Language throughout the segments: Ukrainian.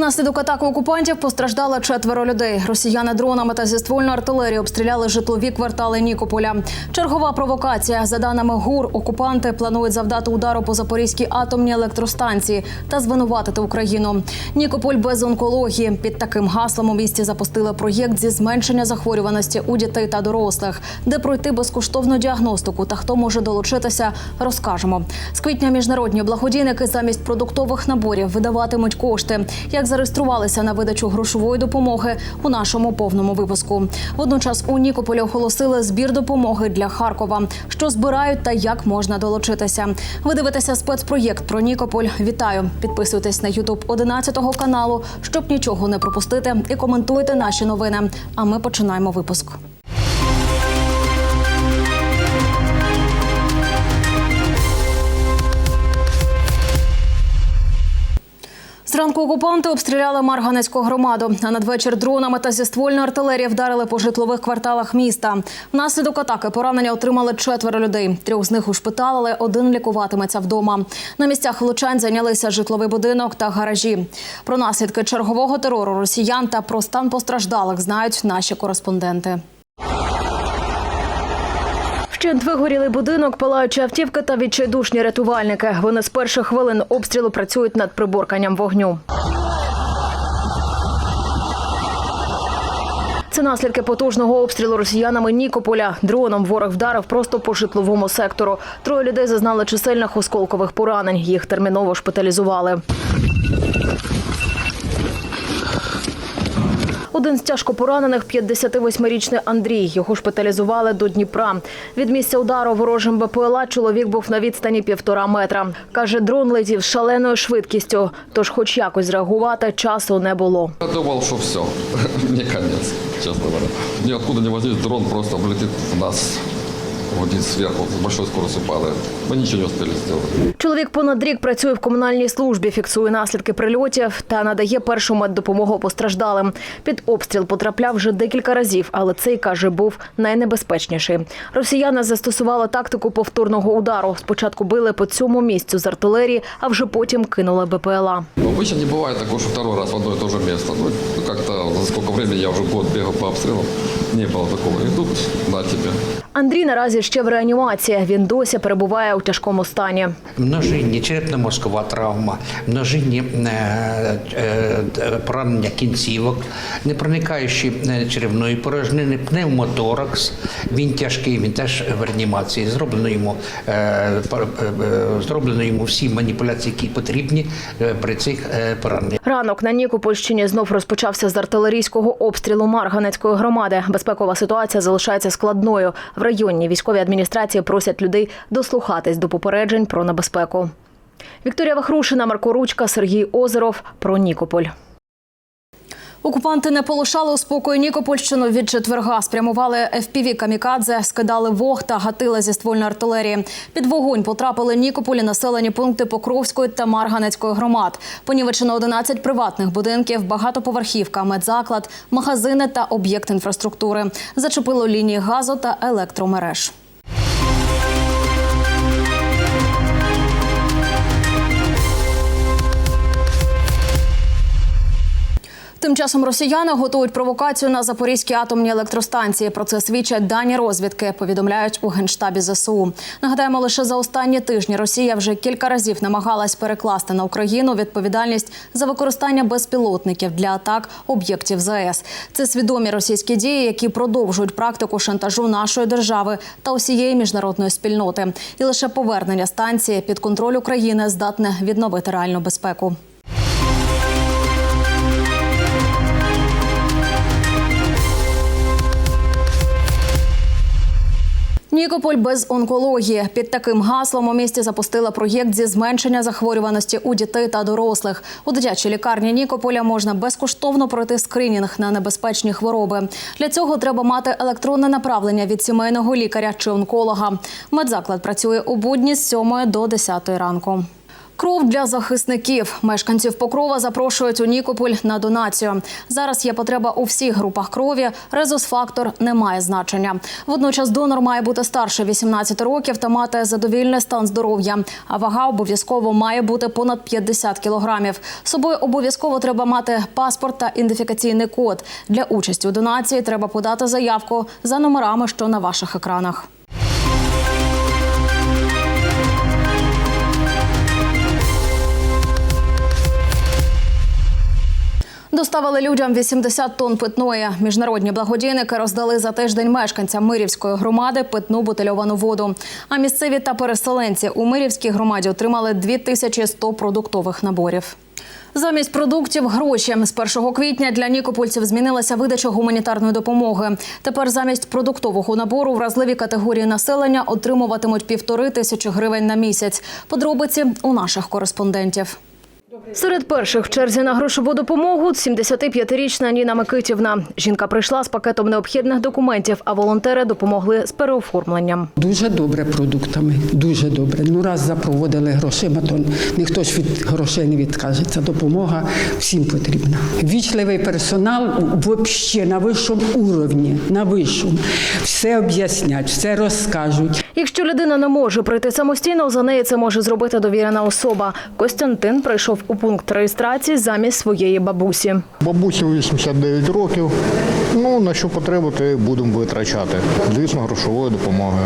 Внаслідок атаки окупантів постраждало четверо людей. Росіяни дронами та зі ствольної артилерії обстріляли житлові квартали Нікополя. Чергова провокація. За даними ГУР, окупанти планують завдати удару по Запорізькій атомній електростанції та звинуватити Україну. Нікополь без онкології. Під таким гаслом у місті запустили проєкт зі зменшення захворюваності у дітей та дорослих, де пройти безкоштовну діагностику та хто може долучитися, розкажемо. З квітня міжнародні благодійники замість продуктових наборів видаватимуть кошти. Як зареєструвалися на видачу грошової допомоги у нашому повному випуску. Водночас у Нікополі оголосили збір допомоги для Харкова. Що збирають та як можна долучитися. Ви дивитеся спецпроєкт про Нікополь. Вітаю! Підписуйтесь на Ютуб 11 каналу, щоб нічого не пропустити, і коментуйте наші новини. А ми починаємо випуск. Зранку окупанти обстріляли Марганецьку громаду. А надвечір дронами та зі ствольної артилерії вдарили по житлових кварталах міста. Внаслідок атаки поранення отримали четверо людей. Трьох з них ушпиталили, один лікуватиметься вдома. На місцях влучань зайнялися житловий будинок та гаражі. Про наслідки чергового терору росіян та про стан постраждалих знають наші кореспонденти. Вщент вигорілий будинок, палаючі автівки та відчайдушні рятувальники. Вони з перших хвилин обстрілу працюють над приборканням вогню. Це наслідки потужного обстрілу росіянами Нікополя. Дроном ворог вдарив просто по житловому сектору. Троє людей зазнали чисельних осколкових поранень. Їх терміново шпиталізували. Один з тяжко поранених – 58-річний Андрій. Його шпиталізували до Дніпра. Від місця удару ворожим БПЛА чоловік був на відстані півтора метра. Каже, дрон летів з шаленою швидкістю, тож хоч якось реагувати, часу не було. Я думав, що все, Мені кінець, чесно говоря. Ніоткуди не возить дрон просто влетить в нас вот сверху, с большой скоростью падает. Мы ничего не успели сделать. Чоловік понад рік працює в комунальній службі, фіксує наслідки прильотів та надає першу меддопомогу постраждалим. Під обстріл потрапляв вже декілька разів, але цей, каже, був найнебезпечніший. Росіяни застосували тактику повторного удару. Спочатку били по цьому місцю з артилерії, а вже потім кинули БПЛА. Но обычно не бывает такого, что второй раз в одно и то же место. Ну, как-то за сколько времени я уже год бегал по обстрелам, не было такого. И тут на тебе. Андрій наразі ще в реанімації. Він досі перебуває у тяжкому стані. Множинні черепно-мозкова травма, множинні е, е, поранення кінцівок, непроникаючі е, черевної порожнини, пневмоторакс. Він тяжкий, він теж в реанімації. Зроблено йому, е, е, е, зроблено йому всі маніпуляції, які потрібні е, при цих е, пораненнях. Ранок на Нікопольщині знов розпочався з артилерійського обстрілу Марганецької громади. Безпекова ситуація залишається складною. В районі районній військовій адміністрації просять людей дослухатись до попереджень про небезпеку. Вікторія Вахрушина, Марко Ручка, Сергій Озеров про Нікополь. Окупанти не полишали у спокою Нікопольщину від четверга. Спрямували FPV камікадзе, скидали вог та гатили зі ствольної артилерії. Під вогонь потрапили Нікополі населені пункти Покровської та Марганецької громад. Понівечено 11 приватних будинків, багатоповерхівка, медзаклад, магазини та об'єкт інфраструктури. Зачепило лінії газу та електромереж. Тим часом росіяни готують провокацію на Запорізькій атомній електростанції. Про це свідчать дані розвідки. Повідомляють у генштабі ЗСУ. Нагадаємо, лише за останні тижні Росія вже кілька разів намагалась перекласти на Україну відповідальність за використання безпілотників для атак об'єктів ЗАЕС. Це свідомі російські дії, які продовжують практику шантажу нашої держави та усієї міжнародної спільноти. І лише повернення станції під контроль України здатне відновити реальну безпеку. Нікополь без онкології під таким гаслом у місті запустила проєкт зі зменшення захворюваності у дітей та дорослих. У дитячій лікарні Нікополя можна безкоштовно пройти скринінг на небезпечні хвороби. Для цього треба мати електронне направлення від сімейного лікаря чи онколога. Медзаклад працює у будні з 7 до 10 ранку. Кров для захисників. Мешканців Покрова запрошують у Нікополь на донацію. Зараз є потреба у всіх групах крові. Резус-фактор не має значення. Водночас донор має бути старше 18 років та мати задовільний стан здоров'я. А вага обов'язково має бути понад 50 кілограмів. Собою обов'язково треба мати паспорт та ідентифікаційний код. Для участі у донації треба подати заявку за номерами, що на ваших екранах. Доставили людям 80 тонн питної. Міжнародні благодійники роздали за тиждень мешканцям Мирівської громади питну бутильовану воду. А місцеві та переселенці у Мирівській громаді отримали 2100 продуктових наборів. Замість продуктів гроші з 1 квітня для нікопольців змінилася видача гуманітарної допомоги. Тепер замість продуктового набору вразливі категорії населення отримуватимуть півтори тисячі гривень на місяць. Подробиці у наших кореспондентів. Серед перших в черзі на грошову допомогу 75-річна Ніна Микитівна. Жінка прийшла з пакетом необхідних документів, а волонтери допомогли з переоформленням. Дуже добре продуктами, дуже добре. Ну раз запроводили грошима, то ніхто ж від грошей не відкажеться. Допомога всім потрібна. Вічливий персонал взагалі на вищому уровні, на вищому. Все об'яснять, все розкажуть. Якщо людина не може прийти самостійно, за неї це може зробити довірена особа. Костянтин прийшов у пункт реєстрації замість своєї бабусі. Бабусі 89 років. Ну, на що потреби, те будемо витрачати. Звісно, грошовою допомогою.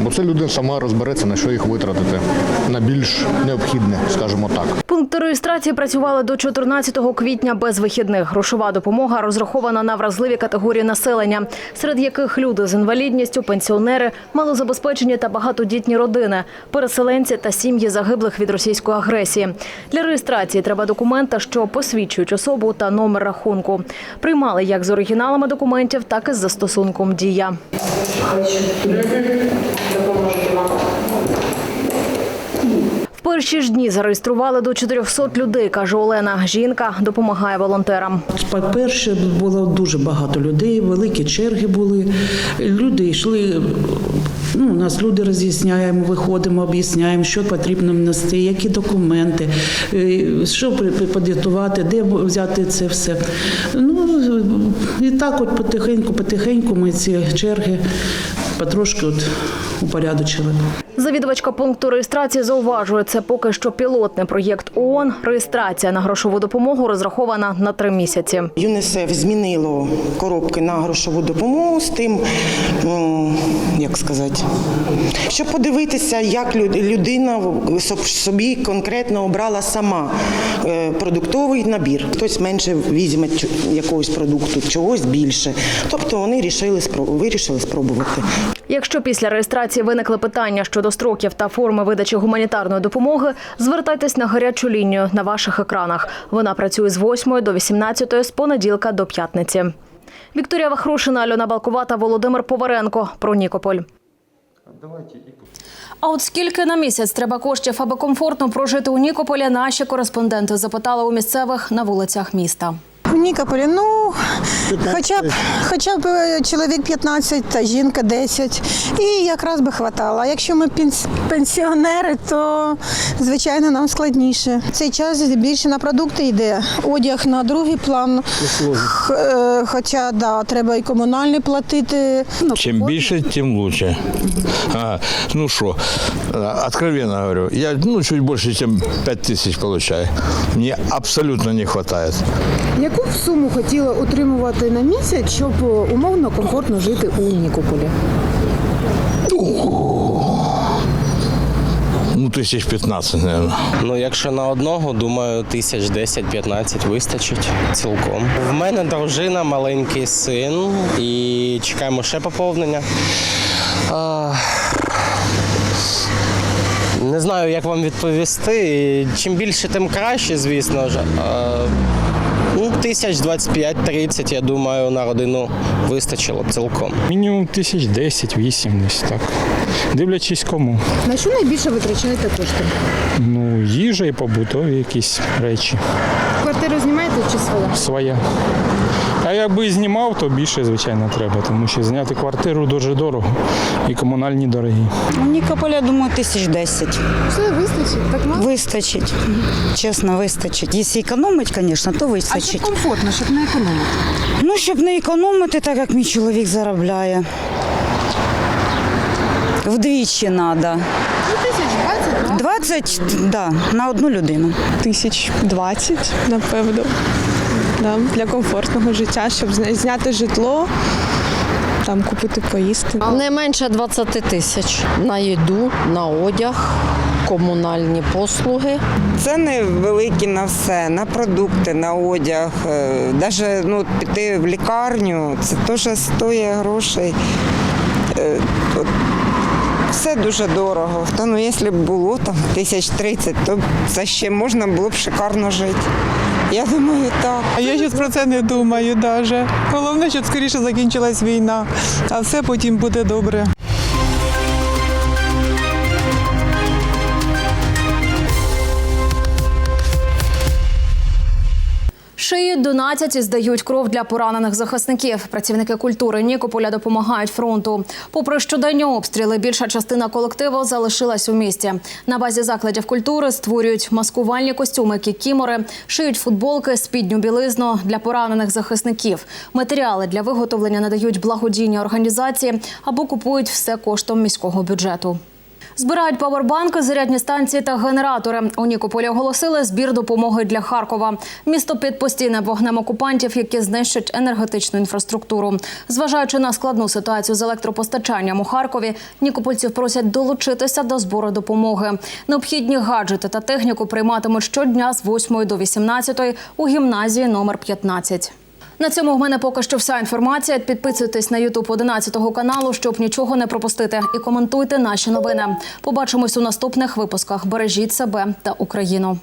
Бо це людина сама розбереться, на що їх витратити. На більш необхідне, скажімо так. Пункти реєстрації працювали до 14 квітня без вихідних. Грошова допомога розрахована на вразливі категорії населення, серед яких люди з інвалідністю, пенсіонери, малозабезпечені та багатодітні родини, переселенці та сім'ї загиблих від російської агресії. Для реєстрації треба документи, що посвідчують особу та номер рахунку. Приймали як з оригіналами документів, так і з застосунком дія. В перші ж дні зареєстрували до 400 людей, каже Олена. Жінка допомагає волонтерам. По-перше, було дуже багато людей, великі черги були. Люди йшли. Ну, у нас люди роз'ясняємо, виходимо, об'ясняємо, що потрібно внести, які документи, е, що при- де взяти це все. Ну і так, от потихеньку, потихеньку ми ці черги потрошки от упорядочили. Завідувачка пункту реєстрації зауважує, це поки що пілотний проєкт ООН. Реєстрація на грошову допомогу розрахована на три місяці. ЮНІСЕФ змінило коробки на грошову допомогу з тим, як сказати, щоб подивитися, як люд- людина в- собі конкретно обрала сама е, продуктовий набір. Хтось менше візьме якогось продукту, чогось більше. Тобто вони вирішили спробувати. Якщо після реєстрації виникли питання щодо строків та форми видачі гуманітарної допомоги, звертайтесь на гарячу лінію на ваших екранах. Вона працює з 8 до 18 з понеділка до п'ятниці. Вікторія Вахрушина, Альона Балкувата, Володимир Поваренко. Про Нікополь. А от скільки на місяць треба коштів, аби комфортно прожити у Нікополі, наші кореспонденти запитали у місцевих на вулицях міста. В Нікополі, ну хоча б хоча б е, чоловік 15 та жінка 10. І якраз би хватало. А якщо ми пенсіонери, то звичайно нам складніше. Цей час більше на продукти йде. Одяг на другий план. Х- е, Хоча да, треба і комунальні платити. Ну, Чем больше, тем лучше. Ага. Ну что, э, откровенно говорю, я ну, чуть больше, чем 5 тысяч получаю. Мне абсолютно не хватает. Яку б суму хотіли отримувати на місяць, щоб е, умовно комфортно жити у Нікополі? Ну, тысяч 15, наверное. Ну, якщо на одного, думаю, тисяч 10-15 вистачить цілком. В мене дружина, маленький син і чекаємо ще поповнення. А, Не знаю, як вам відповісти. Чим більше, тим краще, звісно ж. А, Ну, тисяч 25-30, я думаю, на родину вистачило б цілком. Мінімум тисяч 10-8 десь так. Дивлячись кому. На що найбільше витрачаєте кошти? Ну, їжа і побутові якісь речі. Квартиру знімаєте чи своя? Своя. А якби знімав, то більше, звичайно, треба, тому що зняти квартиру дуже дорого і комунальні дорогі. Нікополя, думаю, тисяч десять. Все вистачить, так мало? Вистачить. Чесно, вистачить. Якщо економить, звісно, то А щоб вистачить. комфортно, щоб не економити. Ну, щоб не економити, так як мій чоловік заробляє. Вдвічі треба. Ну, тисяч двадцять, 20 да, на одну людину. тисяч 20, напевно. Да, для комфортного життя, щоб зняти житло, там купити поїсти. Не менше 20 тисяч на їду, на одяг, комунальні послуги. Це не великі на все, на продукти, на одяг. Навіть ну, піти в лікарню, це теж стоїть грошей. Е, Все дуже дорого. Та ну, якщо б було там тисяч тридцять, то це ще можна було б шикарно жити. Я думаю, так. А я зараз про це не думаю навіть. Головне, щоб скоріше закінчилась війна, а все потім буде добре. Шиють, донатять здають кров для поранених захисників. Працівники культури Нікополя допомагають фронту. Попри щоденні обстріли, більша частина колективу залишилась у місті. На базі закладів культури створюють маскувальні костюми, кікімори, шиють футболки, спідню білизну для поранених захисників. Матеріали для виготовлення надають благодійні організації або купують все коштом міського бюджету. Збирають павербанки, зарядні станції та генератори. У Нікополі оголосили збір допомоги для Харкова. Місто під постійним вогнем окупантів, які знищать енергетичну інфраструктуру. Зважаючи на складну ситуацію з електропостачанням у Харкові, нікопольців просять долучитися до збору допомоги. Необхідні гаджети та техніку прийматимуть щодня з 8 до 18 у гімназії номер 15. На цьому в мене поки що вся інформація. Підписуйтесь на Ютуб 11 каналу, щоб нічого не пропустити, і коментуйте наші новини. Побачимось у наступних випусках. Бережіть себе та Україну.